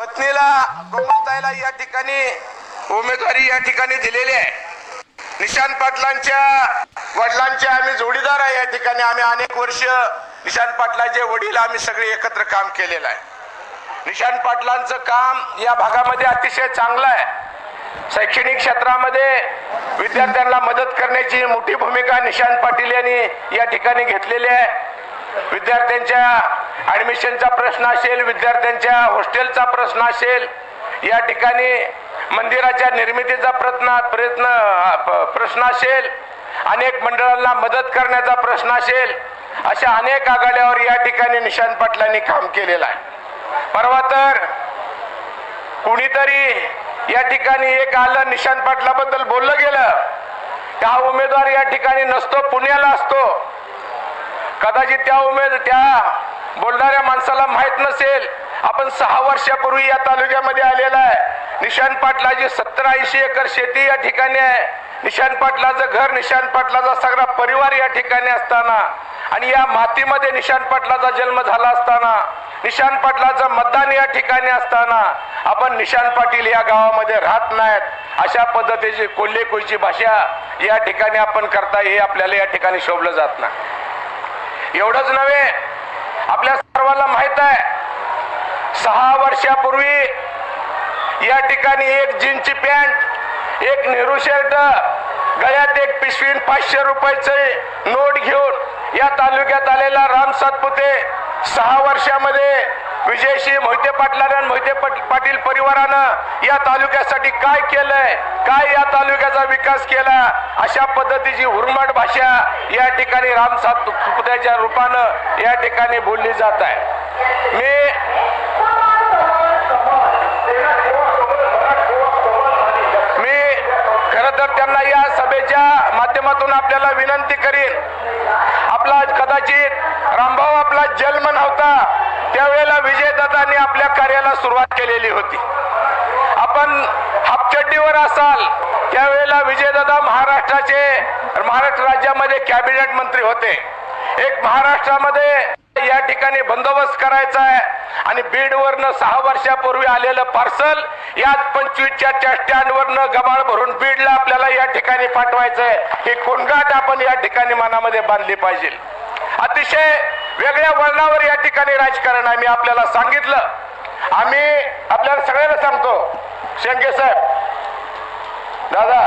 पत्नीला कोमलताईला या ठिकाणी उमेदवारी या ठिकाणी दिलेली आहे. निशांत पाटलांच्या वडिलांचे आम्ही जोडीदार आहे या ठिकाणी. आम्ही अनेक वर्ष निशांत पाटलाचे वडील आम्ही सगळे एकत्र काम केलेलं आहे. निशांत पाटलांचं काम या भागामध्ये अतिशय चांगलं आहे. शैक्षणिक क्षेत्रामध्ये विद्यार्थ्यांना मदत करण्याची मोठी भूमिका निशांत पाटील यांनी या ठिकाणी घेतलेली आहे. विद्यार्थ्यांच्या ॲडमिशनचा प्रश्न असेल विद्यार्थ्यांच्या हॉस्टेलचा प्रश्न असेल या ठिकाणी मंदिराच्या निर्मितीचा प्रयत्न प्रयत्न प्रश्न असेल अनेक मंडळांना मदत करण्याचा प्रश्न असेल अशा अनेक आघाड्यावर या ठिकाणी निशांत पाटलांनी काम केलेलं आहे. परवा तर कुणीतरी या ठिकाणी एक आलं निशांत पाटलाबद्दल बोललं गेलं. त्या उमेदवार या ठिकाणी नसतो पुण्याला असतो. कदाचित त्या उमेद त्या बोलणाऱ्या माणसाला माहीत नसेल आपण सहा वर्षापूर्वी या तालुक्यामध्ये आलेला आहे. निशांत पाटलाची सत्तर ऐंशी एकर शेती या ठिकाणी आहे. निशांत पाटलाचं घर निशांत पाटलाचा सगळा परिवार या ठिकाणी असताना आणि या मातीमध्ये निशांत पाटलाचा जन्म झाला असताना निशांत पाटलाचं मतदान या ठिकाणी असताना आपण निशांत पाटील या गावामध्ये राहत नाहीत. अशा पद्धतीची कोल्हेकुईची भाषा या ठिकाणी आपण करता हे आपल्याला या ठिकाणी शोभलं जात नाही. एवढंच नव्हे आपल्या सर्वांना माहीत आहे सहा वर्षापूर्वी या ठिकाणी एक जीनची पॅन्ट एक नेहरू शर्ट गळ्यात एक पिशवीन पाचशे रुपयाचे नोट घेऊन या तालुक्यात आलेला राम सातपुते सहा वर्षामध्ये विजयशी मोहिते पाटलाने मोहिते पाट- पाटील परिवारानं या तालुक्यासाठी काय केलंय काय या तालुक्याचा विकास केला अशा पद्धतीची उर्मट भाषा या ठिकाणी राम सातपुत्याच्या रूपानं या ठिकाणी बोलली जात आहे. मी मी खर तर त्यांना या सभेच्या माध्यमातून आपल्याला विनंती करीन. आपला कदाचित रामभाऊ आपला जन्म नव्हता त्यावेळेला विजयदादांनी आपल्या कार्याला सुरुवात केलेली होती. आपण हापचड्डीवर असाल त्यावेळेला विजयदादा महाराष्ट्राचे महाराष्ट्र राज्यामध्ये कॅबिनेट मंत्री होते. एक महाराष्ट्रामध्ये या ठिकाणी बंदोबस्त करायचा आहे आणि बीडवरनं सहा वर्षापूर्वी आलेलं पार्सल याच पंचवीसच्या स्टँडवरनं गबाळ भरून बीडला आपल्याला या ठिकाणी पाठवायचं आहे ही कोणगाट आपण या ठिकाणी मनामध्ये बांधली पाहिजे. अतिशय वेगळ्या वळणावर या ठिकाणी राजकारण आहे मी आपल्याला सांगितलं. आम्ही आपल्याला सगळ्यांना सांगतो शेंके साहेब दादा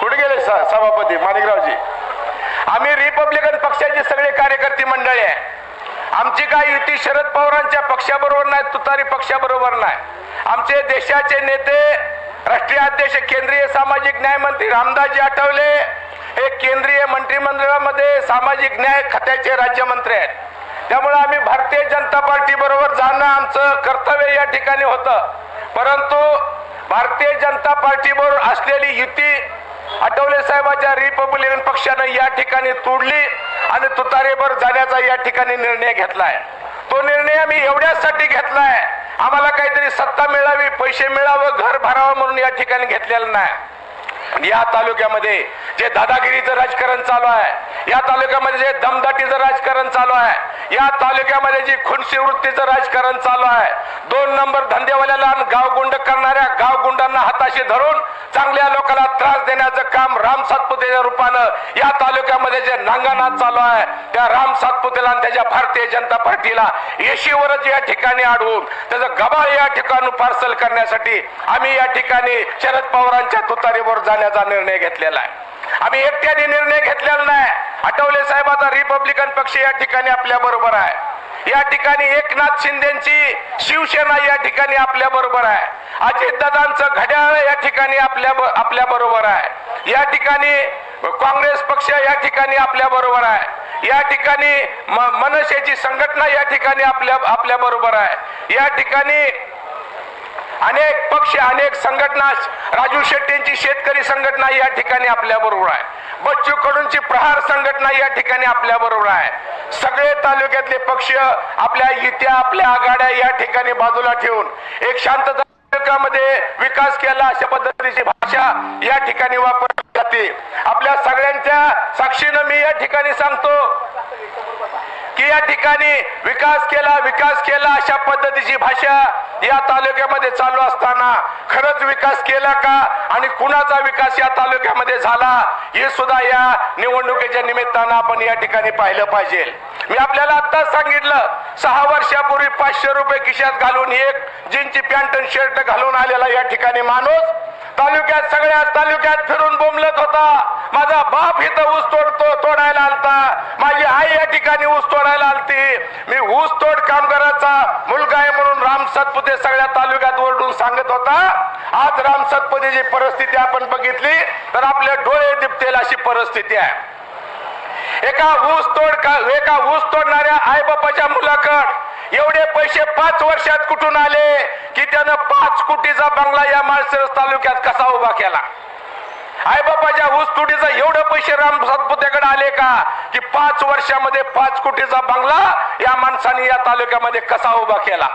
कुठे गेले सभापती? माणिकरावजी. आम्ही रिपब्लिकन पक्षाचे सगळे कार्यकर्ते मंडळी आहे. आमची काय युती शरद पवारांच्या पक्षाबरोबर नाही तुतारी पक्षाबरोबर नाही. आमचे देशाचे नेते राष्ट्रीय अध्यक्ष केंद्रीय सामाजिक न्याय मंत्री रामदासजी आठवले. हे केंद्रीय मंत्रिमंडळामध्ये सामाजिक न्याय खात्याचे राज्यमंत्री आहेत. त्यामुळे आम्ही भारतीय जनता पार्टी बरोबर जाणं आमचं कर्तव्य या ठिकाणी होतं. परंतु भारतीय जनता पार्टी बरोबर असलेली युती आठवले साहेबांच्या रिपब्लिकन पक्षानं या ठिकाणी तोडली आणि तुतारेवर जाण्याचा या ठिकाणी निर्णय घेतलाय. तो निर्णय आम्ही एवढ्यासाठी घेतलाय आम्हाला काहीतरी सत्ता मिळावी पैसे मिळावं घर भरावं म्हणून या ठिकाणी घेतलेलं नाही. आणि या तालुक्यामध्ये जे दादागिरीचं राजकारण चालू आहे या तालुक्यामध्ये जे दमदाटीचं राजकारण चालू आहे या तालुक्यामध्ये जी खुनशी वृत्तीचं राजकारण चालू आहे दोन नंबर धंदेवाल्याला आणि गावगुंड करणाऱ्या गावगुंडांना हाताशी धरून चांगल्या लोकांना त्रास देण्याचं काम राम सातपुतेच्या रूपानं या तालुक्यामध्ये जे नांगानाथ चालू आहे त्या राम सातपुतेला आणि त्याच्या भारतीय जनता पार्टीला येशीवरच या ठिकाणी अडवून त्याचं गबाळ या ठिकाणी पार्सल करण्यासाठी आम्ही या ठिकाणी शरद पवारांच्या तुतारीवर जाण्याचा निर्णय घेतलेला आहे. आम्ही एकट्याने निर्णय घेतलेला नाही. आठवले साहेबाचा रिपब्लिकन पक्ष या ठिकाणी आपल्या बरोबर आहे. या ठिकाणी एकनाथ शिंदेची शिवसेना या ठिकाणी आपल्या बरोबर आहे. अजितदादांचं घड्याळ या ठिकाणी आपल्या आपल्या बरोबर आहे. या ठिकाणी काँग्रेस पक्ष या ठिकाणी आपल्या बरोबर आहे. या ठिकाणी म- मनसेची संघटना या ठिकाणी आपल्या आपल्या बरोबर आहे. या ठिकाणी अनेक पक्ष अनेक संघटना राजू शेट्टींची शेतकरी संघटना या ठिकाणी आपल्या बरोबर आहे. बच्चू कडूंची प्रहार संघटना या ठिकाणी आपल्या बरोबर आहे. सगळे तालुक्यातले पक्ष आपल्या युत्या आपल्या आघाड्या या ठिकाणी बाजूला ठेवून एक शांतता मध्ये विकास केला अशा पद्धतीची भाषा या ठिकाणी वापरली जाते. आपल्या सगळ्यांच्या साक्षीनं मी या ठिकाणी सांगतो की या ठिकाणी विकास केला विकास केला अशा पद्धतीची भाषा या तालुक्यामध्ये चालू असताना. खरंच विकास केला का आणि कुणाचा विकास या तालुक्यामध्ये झाला हे सुद्धा या निवडणुकीच्या निमित्तानं आपण या ठिकाणी पाहिलं पाहिजे. मी आपल्याला आत्ताच सांगितलं सहा वर्षापूर्वी पाचशे रुपये खिशात घालून एक जीनची पॅन्ट शर्ट घालून आलेला या ठिकाणी माणूस तालुक्यात सगळ्या तालुक्यात फिरून बोंबलत होता माझा बाप इथं ऊस तोडतो तोडायला आलता माझी आई या ठिकाणी ऊस तोडायला आलती मी ऊस तोड कामगाराचा मुलगा आहे म्हणून राम सतपुते सगळ्या तालुक्यात ओरडून सांगत होता. आज राम सतपुतेची परिस्थिती आपण बघितली तर आपले डोळे दिपतेल अशी परिस्थिती आहे. एका ऊस तोड का एका ऊस तोडणाऱ्या आई बापाच्या मुलाकड एवढे पैसे पाच वर्षात कुठून आले की त्यानं पाच कोटीचा बंगला या माळशिरस तालुक्यात कसा उभा केला? आईबाबाच्या ऊस तुडीचा एवढे पैसे राम सातपुत्याकडे आले का की पाच वर्षामध्ये पाच कोटीचा बंगला माणसाने या तालुक्यामध्ये कसा उभा केला?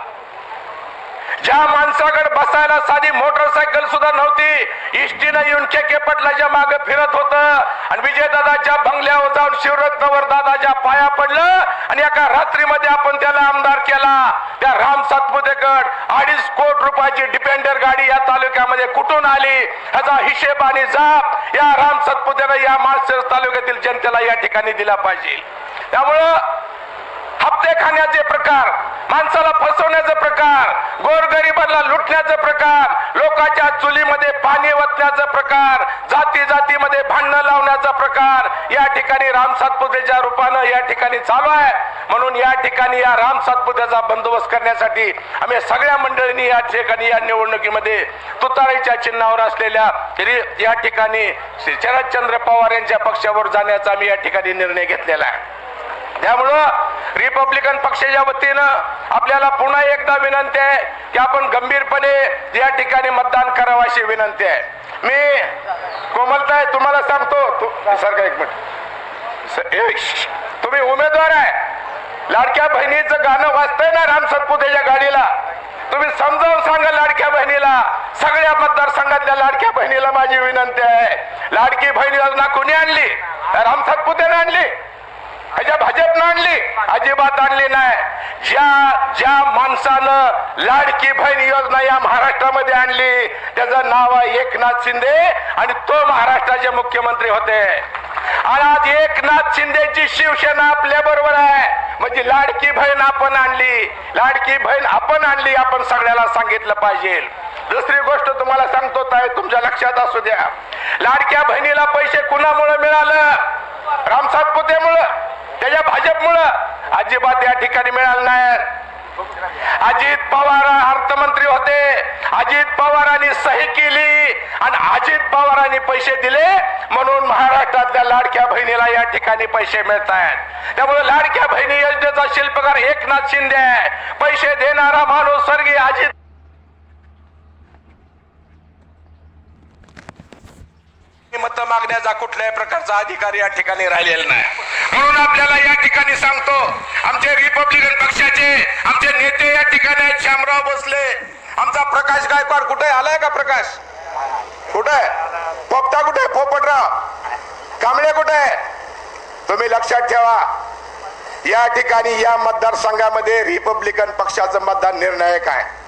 ज्या माणसाकडे बसायला साधी मोटरसायकल सुद्धा नव्हती इष्टीनं येऊन केके पटलाच्या मागे फिरत होत. आणि विजयदादाच्या बंगल्यावर जाऊन शिवरत्नवर दादाच्या पाया पडलं आणि एका रात्रीमध्ये आपण त्याला आमदार केला. त्या राम सातपुतेकड अडीच कोट रुपयाची डिपेंडर गाडी या तालुक्यामध्ये कुठून आली? ह्याचा हिशेब आणि जाप या राम सातपुतेनं या माळशिरस तालुक्यातील जनतेला या ठिकाणी दिला पाहिजे. त्यामुळं हप्ते खाण्याचे प्रकार माणसाला फसवण्याचे प्रकार गोरगरिबांना लुटण्याचे प्रकार लोकांच्या चुलीमध्ये पाणी वतण्याचा प्रकार जाती जातीमध्ये भांडणं लावण्याचा प्रकार या ठिकाणी राम सातपुतेच्या रूपानं या ठिकाणी चालू आहे. म्हणून या ठिकाणी या राम सातपुत्याचा बंदोबस्त करण्यासाठी आम्ही सगळ्या मंडळींनी या ठिकाणी या निवडणुकीमध्ये तुतारीच्या चिन्हावर असलेल्या या ठिकाणी श्री शरदचंद्र पवार यांच्या पक्षावर जाण्याचा आम्ही या ठिकाणी निर्णय घेतलेला आहे. त्यामुळं रिपब्लिकन पक्षाच्या वतीनं आपल्याला पुन्हा एकदा विनंती आहे की आपण गंभीरपणे या ठिकाणी मतदान करावं अशी विनंती आहे. मी कोमलताय तुम्हाला सांगतो तू एक मिनिट. स- तुम्ही उमेदवार आहे. लाडक्या बहिणीचं गाणं वाजतंय ना राम सतपुतेच्या गाडीला. तुम्ही समजावून सांगा लाडक्या बहिणीला. सगळ्या मतदारसंघातल्या लाडक्या बहिणीला माझी विनंती आहे. लाडकी बहिणी ना कोणी आणली? राम सतपुतेने आणली? ह्याच्या भाजपनं आणली अजिबात आणली नाही. ज्या ज्या माणसानं लाडकी बहीण योजना या महाराष्ट्रामध्ये आणली त्याचं नाव आहे एकनाथ शिंदे आणि तो महाराष्ट्राचे मुख्यमंत्री होते. आणि आज एकनाथ शिंदेची शिवसेना आपल्या बरोबर आहे. म्हणजे लाडकी बहीण आपण आणली लाडकी बहीण आपण आणली आपण सगळ्याला सांगितलं पाहिजे. दुसरी गोष्ट तुम्हाला सांगतो ताई तुमच्या लक्षात असू द्या. लाडक्या बहिणीला पैसे कुणामुळे मिळालं? रामसात सातपुतेमुळं त्याच्या भाजपमुळं अजिबात या ठिकाणी मिळालं नाही. अजित पवार अर्थमंत्री होते. अजित पवारांनी सही केली आणि अजित पवारांनी पैसे दिले म्हणून महाराष्ट्रातल्या लाडक्या बहिणीला या ठिकाणी पैसे मिळत आहेत त्यामुळे लाडक्या बहिणी योजनेचा शिल्पकार एकनाथ शिंदे आहे. पैसे देणारा माणूस स्वर्गीय अजित मतं मागण्याचा कुठल्याही प्रकारचा अधिकार या ठिकाणी राहिलेला नाही. म्हणून आपल्याला या ठिकाणी सांगतो आमचे रिपब्लिकन पक्षाचे आमचे नेते या ठिकाणी आहेत श्यामराव भोसले. आमचा प्रकाश गायकवाड कुठे आलाय का प्रकाश? कुठे आहे? पोपटा कुठे आहे? पोपटराव. कांबळे कुठे आहे? तुम्ही लक्षात ठेवा या ठिकाणी या मतदारसंघामध्ये रिपब्लिकन पक्षाचं मतदान निर्णायक आहे.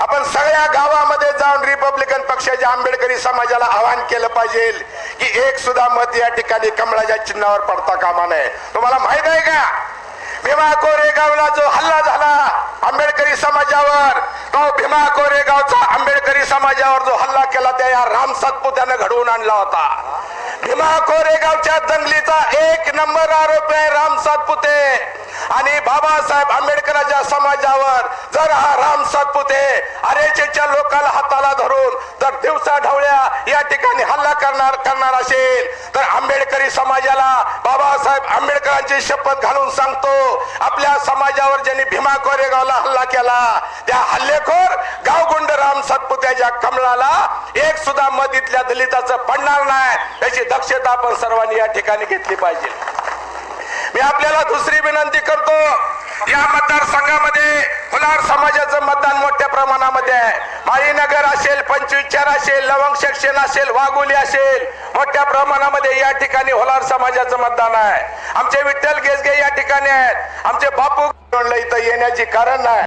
आपण सगळ्या गावामध्ये जाऊन रिपब्लिकन पक्षाच्या आंबेडकरी समाजाला आवाहन केलं पाहिजे की एक सुद्धा मत या ठिकाणी कमळाच्या चिन्हावर पडता कामा नये. तुम्हाला माहीत आहे का? भीमा कोरेगावला जो हल्ला झाला आंबेडकरी समाजावर तो भीमा कोरेगावचा आंबेडकरी समाजावर जो हल्ला केला त्या या राम सातपुत्यानं घडवून आणला होता. भीमा कोरेगावच्या दंगलीचा एक नंबर आरोप आहे राम सातपुते. आणि बाबासाहेब आंबेडकरांच्या समाजावर जर हा राम सातपुते अरेचेच्या लोकांना हाताला धरून जर दिवसा ढवळ्या या ठिकाणी हल्ला करणार करणार असेल तर आंबेडकरी समाजाला बाबासाहेब आंबेडकरांची शपथ घालून सांगतो आपल्या समाजावर ज्यांनी भीमा कोरेगावला हल्ला केला त्या हल्लेखोर गावगुंड राम सातपुत्याच्या कमळाला एक सुद्धा मदीतल्या दलिताचं पडणार नाही याची दक्षता आपण सर्वांनी या ठिकाणी घेतली पाहिजे. मी आपल्याला दुसरी विनंती करतो या मतदारसंघामध्ये फुलार समाजाचं मतदान मोठ्या प्रमाणामध्ये आहे. माळीनगर असेल पंचविचार असेल लवंग सेक्शन असेल वाघोली असेल मोठ्या प्रमाणामध्ये या ठिकाणी होलार समाजाचं मतदान आहे. आमचे विठ्ठल गेसगे या ठिकाणी आहेत. आमचे बापू इथं येण्याची कारण नाही.